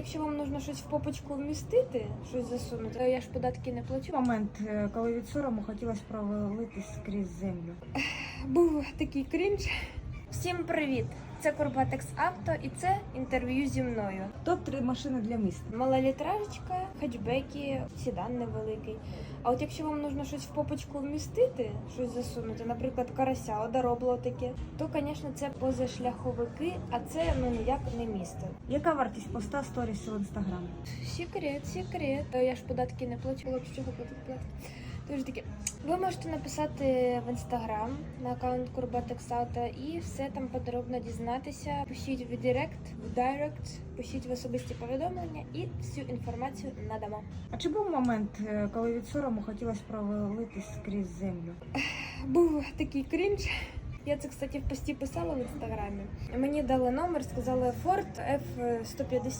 якщо вам нужно щось в попочку вмістити, щось засунути, то я ж податки не плачу. Момент, е, коли від сорому хотілося провалитись скрізь землю. Був такий крінж. Всім привіт! Це Курбатекс Авто і це інтерв'ю зі мною. Топ-3 машини для міста. Малолітражечка, хетчбеки, седан невеликий. А от якщо вам нужно щось в попочку вмістити, щось засунути, наприклад, карася, одоробло таке, то, звісно, це позашляховики, а це ну ніяк не місто. Яка вартість поста сторісу в інстаграм? Секрет, секрет. Я ж податки не плачу, було б з чого платити Тож таки, ви можете написати в інстаграм на аккаунт Курбатексаута і все там подробно дізнатися. Пишіть в директ, в директ, пишіть в особисті повідомлення і всю інформацію надамо. А чи був момент, е, коли від сорому хотілося провалитись скрізь землю? Був такий крінж. Я це, кстати, в пості писала в інстаграмі. Мені дали номер, сказали Ford F150.